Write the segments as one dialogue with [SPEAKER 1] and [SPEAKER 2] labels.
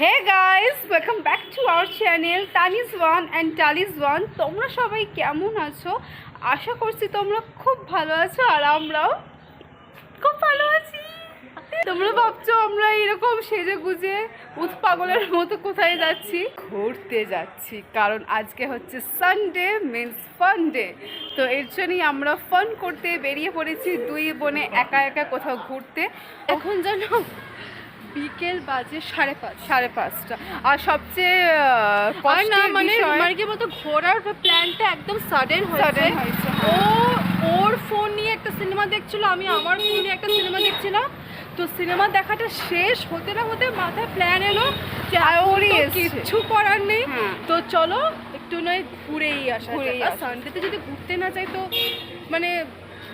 [SPEAKER 1] Hey guys welcome back to our channel তানিজ one and টালিজ one তোমরা সবাই কেমন আছো? আশা করছি তোমরা খুব ভালো আছো আর আমরাও খুব ভালো আছি। তোমরা ভাবছ আমরা এরকম সেজে গুজে উৎ পাগলের মতো কোথায় যাচ্ছি? ঘুরতে যাচ্ছি, কারণ আজকে হচ্ছে সানডে মিন্স ফান ডে তো এর জন্যই আমরা ফান করতে বেরিয়ে পড়েছি দুই বোনে একা একা কোথাও ঘুরতে। এখন যেন বিকেল বাজে সাড়ে পাঁচ সাড়ে পাঁচটা। আর সবচেয়ে
[SPEAKER 2] আর না মানে
[SPEAKER 1] বিষয়-
[SPEAKER 2] মার্গের মতো ঘোরার প্ল্যানটা একদম সাডেন হয়েছে। ও ওর ফোন নিয়ে একটা সিনেমা দেখছিল আমি আমার ফোন নিয়ে একটা সিনেমা দেখছিলাম। তো সিনেমা দেখাটা শেষ হতে না হতে মাথায় প্ল্যান এলো যে কিচ্ছু করার নেই।
[SPEAKER 1] হ্যাঁ।
[SPEAKER 2] তো চলো একটু নয় ঘুরেই আসা
[SPEAKER 1] ঘুরেই
[SPEAKER 2] সানডেতে যদি ঘুরতে না যাই তো মানে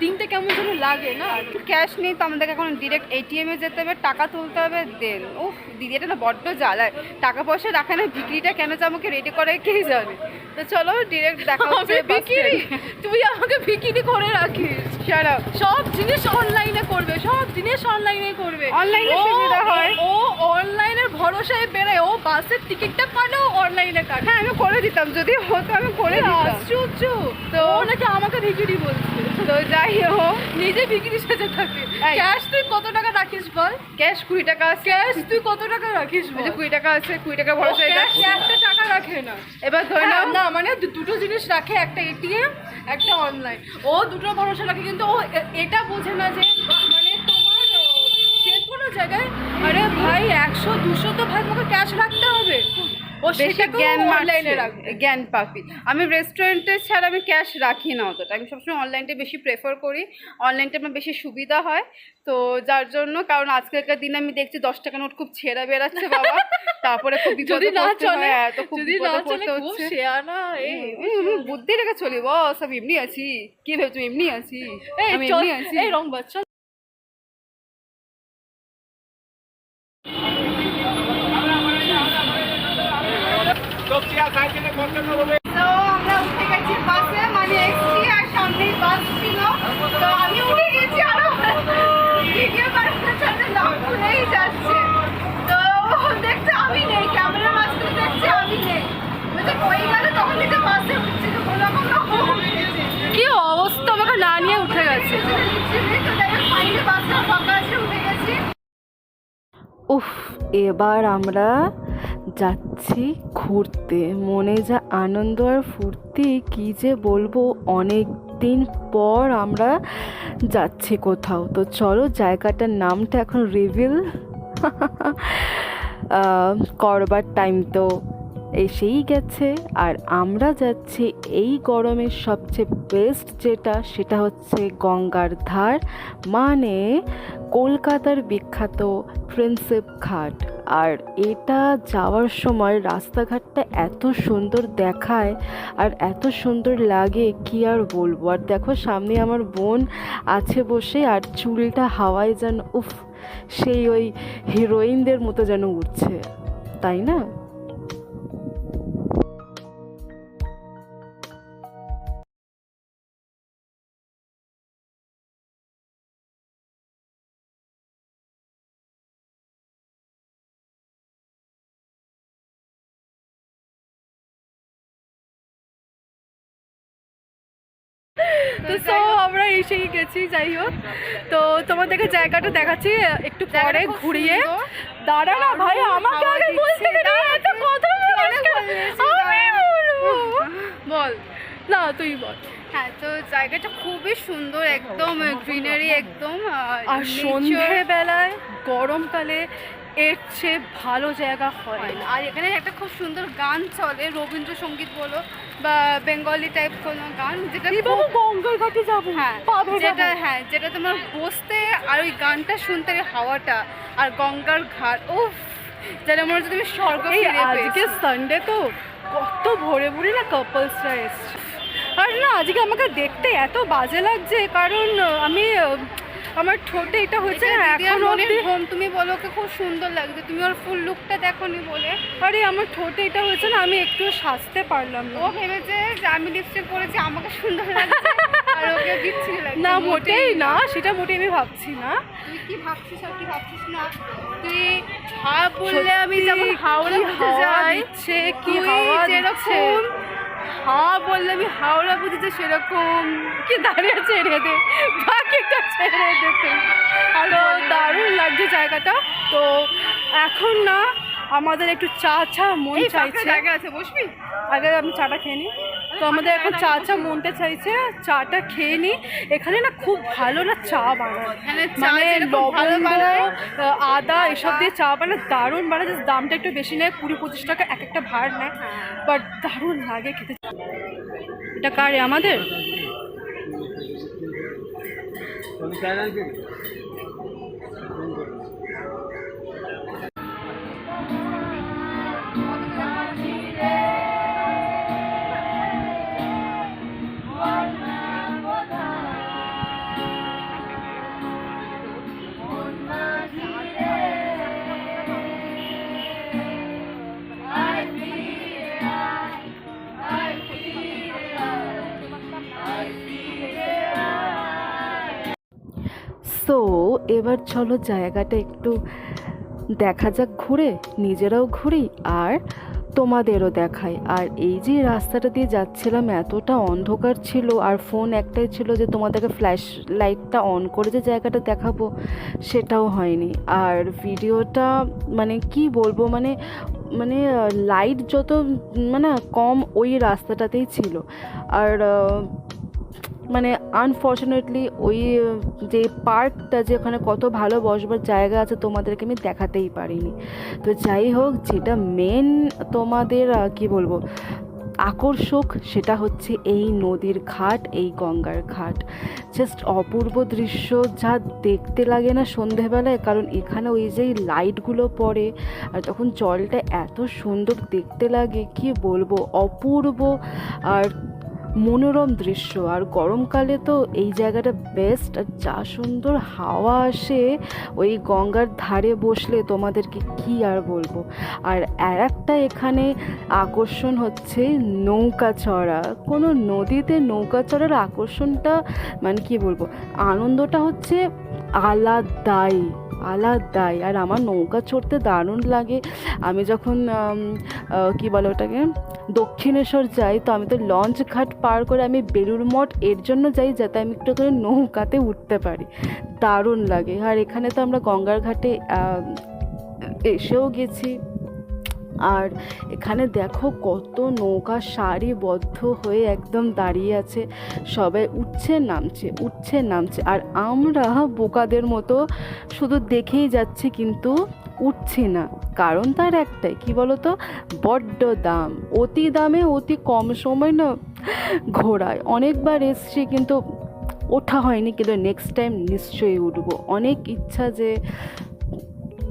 [SPEAKER 2] দিনটা কেমন যেন লাগে না।
[SPEAKER 1] ক্যাশ নেই তো আমাদেরকে এখন ডিরেক্ট এটিএমে যেতে হবে টাকা তুলতে হবে দেন ও দিদি এটা না বড্ড জ্বালায়। টাকা পয়সা রাখে না বিক্রিটা কেন যে আমাকে রেডি করে কে জানে? তো চলো ডিরেক্ট দেখা হচ্ছে
[SPEAKER 2] আমি বিকিনি তুই আমাকে বিক্রি করে রাখিস।
[SPEAKER 1] সারা
[SPEAKER 2] সব জিনিস অনলাইনে করবে সব জিনিস অনলাইনে করবে। অনলাইনে
[SPEAKER 1] সুবিধা হয়।
[SPEAKER 2] ও অনলাইনের ভরসায় বেড়ায়। ও বাসের টিকিটটা কাটেও অনলাইনে কাটে
[SPEAKER 1] হ্যাঁ আমি করে দিতাম যদি হতো আমি করে দিতাম।
[SPEAKER 2] আশ্চর্য।
[SPEAKER 1] তো-
[SPEAKER 2] তো ও নাকি আমাকে ভিকিরি বলছে।
[SPEAKER 1] তো যাই হোক।
[SPEAKER 2] নিজে ভিকিরি সেজে থাকে। ক্যাশ তুই কত টাকা রাখিস বল?
[SPEAKER 1] ক্যাশ কুড়ি টাকা আছে।
[SPEAKER 2] ক্যাশ তুই কত টাকা রাখিস বল?
[SPEAKER 1] কুড়ি টাকা আছে কুড়ি টাকা
[SPEAKER 2] ও
[SPEAKER 1] ভরসায়
[SPEAKER 2] একটা টাকা রাখে না।
[SPEAKER 1] এবার ধরে
[SPEAKER 2] হ্যাঁ,
[SPEAKER 1] নাও।
[SPEAKER 2] না মানে দুটো জিনিস রাখে একটা এটিএম একটা অনলাইন ও দুটো ভরসা রাখে কিন্তু ও এটা বোঝে না যে মানে তোমার যে কোনো জায়গায় আরে ভাই একশো দুশো তো ভাই তোমাকে ক্যাশ রাখতে হবে। ও
[SPEAKER 1] বেশি জ্ঞান
[SPEAKER 2] অনলাইনে
[SPEAKER 1] জ্ঞান আমি রেস্টুরেন্টে ছাড়া আমি ক্যাশ রাখি না অতটা। আমি সবসময় অনলাইনটা বেশি প্রেফার করি। অনলাইনটা আমার বেশি সুবিধা হয়। তো যার জন্য কারণ আজকালকার দিনে আমি দেখছি দশ টাকা নোট খুব ছেঁড়া বেড়াচ্ছে বাবা। তারপরে খুব বিপদে
[SPEAKER 2] যদি না চলে
[SPEAKER 1] হয়, তো খুব
[SPEAKER 2] যদি না
[SPEAKER 1] পড়তে হচ্ছে।
[SPEAKER 2] এই,
[SPEAKER 1] বুদ্ধি রেখে চলি বস আমি এমনি আছি। কি ভেবেছো এমনি আছি? আমি এমনি আছি।
[SPEAKER 2] এই রং বাচ্চা
[SPEAKER 1] তো আমরা উঠে গেছি বাসে মানে এসছি আর সামনেই বাস ছিল তো আমি উঠে গেছি আর ভিডিও বানানোর জন্য লক খুলেই যাচ্ছে তো দেখছে আমি নেই ক্যামেরার মাঝখানে দেখছে আমি নেই বলছে কই গেল তখন থেকে বাসে উঠছে তো কোনো রকম উঠে গেছে
[SPEAKER 2] কি অবস্থা আমাকে না নিয়ে উঠে গেছে
[SPEAKER 1] তো যাই হোক ফাইনালি বাসটা ফাঁকা আছে উঠে গেছি
[SPEAKER 3] উফ এবার আমরা যাচ্ছি ঘুরতে। মনে যা আনন্দ আর ফুর্তি, কী যে বলব অনেক দিন পর আমরা যাচ্ছি কোথাও। তো চলো, জায়গাটার নামটা এখন রিভিল করবার টাইম তো। এসেই গেছে, আর আমরা যাচ্ছি এই গরমের সবচেয়ে বেস্ট যেটা, সেটা হচ্ছে গঙ্গার ধার মানে কলকাতার বিখ্যাত প্রিন্সেপ ঘাট। আর এটা যাওয়ার সময় রাস্তাঘাটটা এত সুন্দর দেখায়, আর এত সুন্দর লাগে, কি আর বলব? আর দেখো সামনে আমার বোন আছে বসে, আর চুলটা হাওয়ায় যেন, উফ, সেই ওই হিরোইনদের মতো যেন উঠছে, তাই না?
[SPEAKER 2] তো সো আমরা এসেই গেছি যাই হোক। তো তোমাদেরকে জায়গাটা দেখাচ্ছি একটু পরে ঘুরিয়ে। দাঁড়া না ভাই আমাকে আগে বলতে এত কথা।
[SPEAKER 1] বল
[SPEAKER 2] না তুই বল।
[SPEAKER 1] হ্যাঁ তো জায়গাটা খুবই সুন্দর একদম গ্রিনারি একদম
[SPEAKER 2] আর সন্ধ্যেবেলায় গরমকালে এর চেয়ে ভালো জায়গা হয়। না।
[SPEAKER 1] আর এখানে একটা খুব সুন্দর গান চলে রবীন্দ্রসঙ্গীত বলো বা বেঙ্গলি টাইপ কোনো গান যেটা
[SPEAKER 2] গঙ্গার ঘাটে যাব
[SPEAKER 1] হ্যাঁ যেটা হ্যাঁ যেটা তোমার বসতে আর ওই গানটা শুনতে হাওয়াটা আর গঙ্গার ঘাট ও যেন মনে হচ্ছে তুমি স্বর্গ
[SPEAKER 2] আজকে সানডে তো কত ভোরে ভোরে না কাপলসরা এসছে। আর না আজকে আমাকে দেখতে এত বাজে লাগছে কারণ আমি আমার ঠোঁটে এটা হয়েছে
[SPEAKER 1] এটা
[SPEAKER 2] না এখন
[SPEAKER 1] বোন, তুমি বলো ওকে খুব সুন্দর লাগছে তুমি ওর ফুল লুকটা দেখো নি বলে।
[SPEAKER 2] আরে আমার ঠোঁটে এটা হয়েছে না আমি একটু সাজতে পারলাম না।
[SPEAKER 1] ও ভেবেছে যে আমি লিপস্টিক পরেছি আমাকে সুন্দর লাগছে আর ওকে বিচ্ছিরি লাগছে
[SPEAKER 2] না মোটেই না। সেটা মোটেই আমি ভাবছি না।
[SPEAKER 1] তুই কি ভাবছিস আর কি ভাবছিস না? তুই হা বললে আমি যেমন হাওড়া
[SPEAKER 2] হাওয়া
[SPEAKER 1] যাই
[SPEAKER 2] দিচ্ছে, কি হাওয়া
[SPEAKER 1] যেরকম হা বললে আমি হাওড়া বুঝেছি সেরকম।
[SPEAKER 2] কি দাঁড়িয়ে ছেড়ে দে বাকিটা ছেড়ে দে আরও দারুণ লাগছে জায়গাটা। তো এখন না আমাদের একটু চা চা মন চাইছে।
[SPEAKER 1] আগে আছে বসবি?
[SPEAKER 2] আগে আমি চাটা খেয়ে নিই তো আমাদের এখন চা চা মনটা চাইছে চাটা খেয়ে নিই এখানে না খুব ভালো না চা বানায়। মানে আদা এসব দিয়ে চা বানায় দারুণ বানায়। দামটা একটু বেশি নেয় কুড়ি পঁচিশ টাকা এক একটা ভার নেয়। বাট দারুণ লাগে খেতে। এটা কারে আমাদের?
[SPEAKER 3] সো এবার চলো জায়গাটা একটু দেখা যাক ঘুরে, নিজেরাও ঘুরি আর তোমাদেরও দেখাই। আর এই যে রাস্তাটা দিয়ে যাচ্ছিলাম, এতটা অন্ধকার ছিল আর ফোন একটাই ছিল যে তোমাদেরকে ফ্ল্যাশ লাইটটা অন করে যে জায়গাটা দেখাবো, সেটাও হয়নি। আর ভিডিওটা মানে কি বলব মানে মানে লাইট যত মানে কম ওই রাস্তাটাতেই ছিল। আর মানে আনফর্চুনেটলি ওই, যে পার্কটা যে ওখানে কত ভালো বসবার জায়গা আছে তোমাদেরকে আমি দেখাতেই পারিনি। তো যাই হোক, যেটা মেন তোমাদের কি বলব, আকর্ষক সেটা হচ্ছে এই নদীর ঘাট, এই গঙ্গার ঘাট। জাস্ট অপূর্ব দৃশ্য, যা দেখতে লাগে না সন্ধেবেলায়, কারণ এখানে ওই যে লাইটগুলো পড়ে, আর তখন জলটা এত সুন্দর দেখতে লাগে, কি বলব, অপূর্ব। আর মনোরম দৃশ্য। আর গরমকালে তো এই জায়গাটা বেস্ট আর যা সুন্দর হাওয়া আসে, ওই গঙ্গার ধারে বসলে তোমাদেরকে কি আর বলব? আর আর একটা এখানে আকর্ষণ হচ্ছে নৌকা চড়া। কোনো নদীতে নৌকা চড়ার আকর্ষণটা মানে কি বলব, আনন্দটা হচ্ছে আলাদাই আলাদাই। আর আমার নৌকা চড়তে দারুণ লাগে। আমি যখন কি বলে ওটাকে? দক্ষিণেশ্বর যাই, তো আমি তো লঞ্চ ঘাট পার করে আমি বেলুর মঠ, এর জন্য যাই যাতে আমি একটু করে নৌকাতে উঠতে পারি। দারুণ লাগে। আর এখানে তো আমরা গঙ্গার ঘাটে এসেও গেছি। আর এখানে দেখো কত নৌকা সারিবদ্ধ হয়ে একদম দাঁড়িয়ে আছে। সবাই উঠছে, নামছে উঠছে, নামছে। আর আমরা বোকাদের মতো শুধু দেখেই যাচ্ছি কিন্তু উঠছি না। কারণ তার একটাই, কি বলতো? বড্ড দাম। অতি দামে অতি কম সময় না ঘোরায় অনেকবার এসছি কিন্তু ওঠা হয়নি, কিন্তু নেক্সট টাইম নিশ্চয়ই উঠবো। অনেক ইচ্ছা যে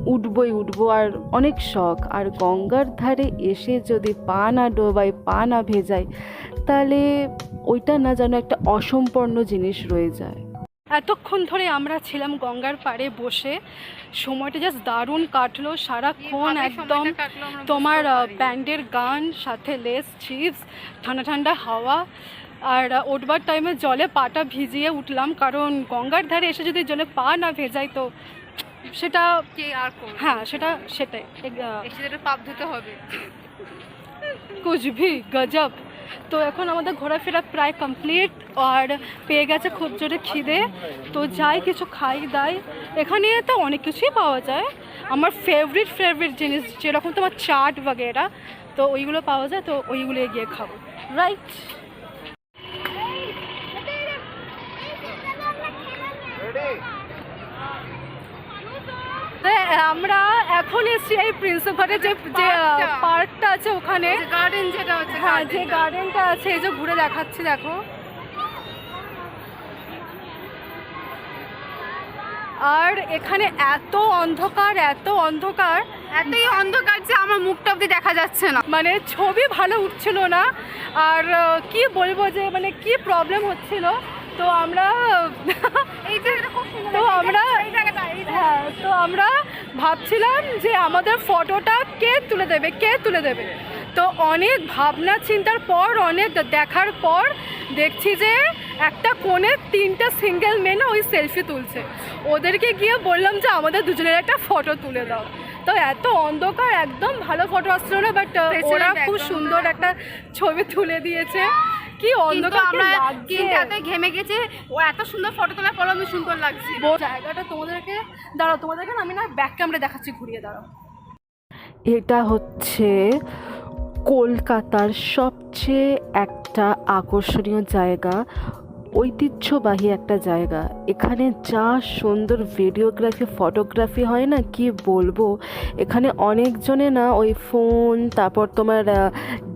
[SPEAKER 3] উঠবই উঠবো আর অনেক শখ। আর গঙ্গার ধারে এসে যদি পা না ডোবাই পা না ভেজাই তাহলে ওইটা না যেন একটা অসম্পূর্ণ জিনিস রয়ে যায়।
[SPEAKER 2] এতক্ষণ ধরে আমরা ছিলাম গঙ্গার পাড়ে বসে। সময়টা জাস্ট দারুণ কাটলো সারাক্ষণ একদম তোমার ব্যান্ডের গান সাথে লেস চিপস ঠান্ডা ঠান্ডা হাওয়া। আর আহ, উঠবার টাইমে জলে পাটা ভিজিয়ে উঠলাম কারণ গঙ্গার ধারে এসে যদি জলে পা না ভেজাই তো সেটা
[SPEAKER 1] কে আর করবে?
[SPEAKER 2] হ্যাঁ সেটা সেটাই।
[SPEAKER 1] এসে যেটা পাপ ধুতে হবে।
[SPEAKER 2] ভি গজব। তো এখন আমাদের ঘোরাফেরা প্রায় কমপ্লিট আর পেয়ে গেছে খুব জোরে খিদে। তো যাই কিছু খাই দাই। এখানে তো অনেক কিছুই পাওয়া যায়। আমার ফেভারিট ফেভারিট জিনিস যেরকম তোমার চাট বগেরা তো ওইগুলো পাওয়া যায় তো ওইগুলো গিয়ে খাব। রাইট আমরা এখন এসছি এই প্রিন্সেপ ঘাটের যে যে
[SPEAKER 1] পার্কটা।
[SPEAKER 2] আছে ওখানে।
[SPEAKER 1] গার্ডেন যেটা হচ্ছে
[SPEAKER 2] হ্যাঁ যে গার্ডেনটা আছে এই যে ঘুরে দেখাচ্ছি দেখো। আর এখানে এত অন্ধকার এত অন্ধকার।
[SPEAKER 1] এতই অন্ধকার যে আমার মুখটা অব্দি দেখা যাচ্ছে না।
[SPEAKER 2] মানে ছবি ভালো উঠছিল না। আর কি বলব যে মানে কি প্রবলেম হচ্ছিল। তো আমরা তো আমরা। হ্যাঁ তো আমরা ভাবছিলাম যে আমাদের ফটোটা কে তুলে দেবে কে তুলে দেবে? তো অনেক ভাবনা চিন্তার পর অনেক দেখার পর দেখছি যে একটা কোণে তিনটা সিঙ্গেল মেয়ে না ওই সেলফি তুলছে। ওদেরকে গিয়ে বললাম যে আমাদের দুজনের একটা ফটো তুলে দাও। তো এত অন্ধকার একদম ভালো ফটো আসছিল না বাট ওরা খুব সুন্দর একটা ছবি তুলে দিয়েছে। কি অন্ধকার
[SPEAKER 1] আমরা কিনটাতে ঘেমে গেছে। ও এত সুন্দর ফটো তোলার পর আমি সুন্দর লাগছে।
[SPEAKER 2] জায়গাটা তোমাদেরকে দাঁড়াও তোমাদেরকে আমি না ব্যাক ক্যামেরা দেখাচ্ছি ঘুরিয়ে দাঁড়াও।
[SPEAKER 3] এটা হচ্ছে কলকাতার সবচেয়ে একটা আকর্ষণীয় জায়গা। ঐতিহ্যবাহী একটা জায়গা। এখানে যা সুন্দর ভিডিওগ্রাফি, ফটোগ্রাফি হয় না, কি বলব? এখানে অনেকজনে না ওই ফোন, তারপর তোমার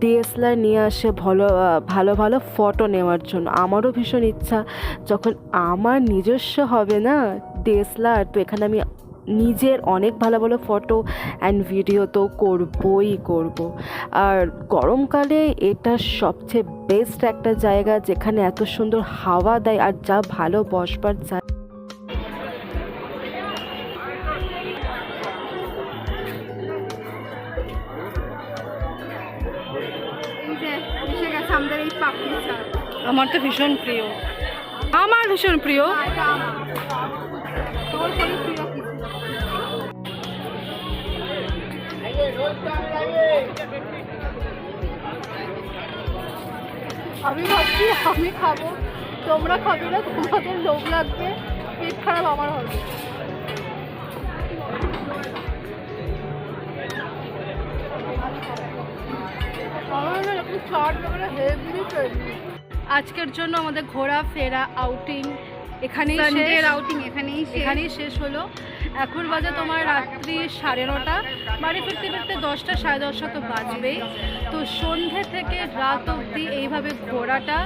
[SPEAKER 3] ডিএসএলআর নিয়ে আসে ভালো ভালো ভালো ফটো নেওয়ার জন্য। আমারও ভীষণ ইচ্ছা। যখন আমার নিজস্ব হবে না ডিএসএলআর তো এখানে আমি নিজের অনেক ভালো ভালো ফটো অ্যান্ড ভিডিও তো করবই করব। আর গরমকালে এটা সবচেয়ে বেস্ট একটা জায়গা যেখানে এত সুন্দর হাওয়া দেয় আর যা ভালো বসবার জায়গা।
[SPEAKER 1] এই যে এসে গেছে আমাদের এই পাপড়ি চাট
[SPEAKER 2] আমার তো ভীষণ প্রিয়। আমার ভীষণ প্রিয়। আমি ভাবছি, আমি খাব। তোমরা খাবে না, তোমাদের লোভ লাগবে। পেট খারাপ, আমার হবে। আমার না এরকম চাট বগেরা হেভি আজকের জন্য আমাদের ঘোরা, ফেরা আউটিং এখানেই শেষ।
[SPEAKER 1] আউটিং এখানেই।
[SPEAKER 2] এখানেই শেষ হলো। এখন বাজে তোমার রাত্রি সাড়ে নটা। বাড়ি ফিরতে ফিরতে দশটা সাড়ে দশটা তো বাজবেই। তো সন্ধে থেকে রাত অবধি এইভাবে ঘোরাটা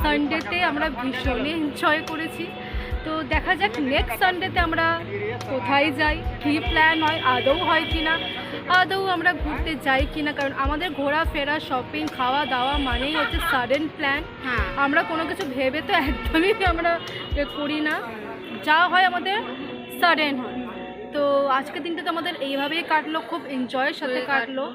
[SPEAKER 2] সানডেতে আমরা ভীষণই এনজয় করেছি। তো দেখা যাক নেক্সট সানডেতে আমরা কোথায় যাই কী প্ল্যান হয় আদৌ হয় কি না আদৌ আমরা ঘুরতে যাই কি না কারণ আমাদের ঘোরাফেরা শপিং খাওয়া দাওয়া মানেই হচ্ছে সাডেন প্ল্যান আমরা কোনো কিছু ভেবে তো একদমই আমরা করি না। যা হয় আমাদের সাডেন হয়। তো আজকের দিনটা তো আমাদের এইভাবেই কাটলো খুব এনজয়ের সাথে কাটলো।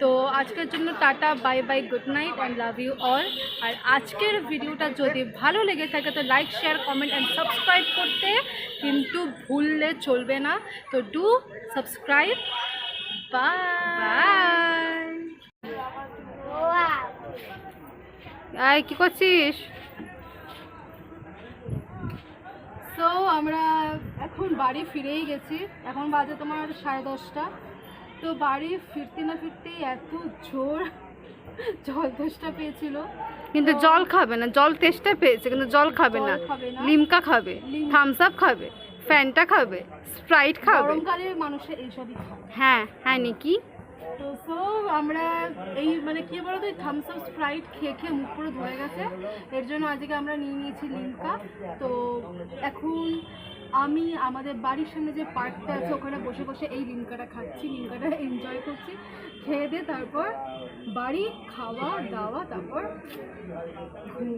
[SPEAKER 2] তো আজকের জন্য tata bye bye good night and love you all আর আজকের ভিডিওটা যদি ভালো লেগে থাকে তো like share comment and subscribe করতে কিন্তু ভুললে চলবে না। তো ডু সাবস্ক্রাইব বাই
[SPEAKER 1] কি করছিস?
[SPEAKER 2] সো আমরা এখন বাড়ি ফিরেই গেছি। এখন বাজে তোমার সাড়ে দশটা। তো বাড়ি ফিরতে না ফিরতেই এত জোর জল তেষ্টা পেয়েছিল।
[SPEAKER 1] কিন্তু জল খাবে না জল তেষ্টা পেয়েছে কিন্তু জল খাবে না। লিমকা খাবে থামস আপ খাবে। ফ্যান্টা খাবে স্প্রাইট খাবে।
[SPEAKER 2] গরমকালে মানুষের এইসবই খায়।
[SPEAKER 1] হ্যাঁ হ্যাঁ নিকি।
[SPEAKER 2] তো সো আমরা এই মানে কি বলতো এই থামস আপ স্প্রাইট খেয়ে খেয়ে মুখ পুরো ধরে গেছে। এর জন্য আজকে আমরা নিয়ে নিয়েছি লিমকা তো এখন আমি আমাদের বাড়ির সামনে যে পার্কটা আছে ওখানে বসে বসে এই লিমকাটা খাচ্ছি লিমকাটা এনজয় করছি। খেয়ে দিয়ে তারপর বাড়ি খাওয়া দাওয়া তারপর।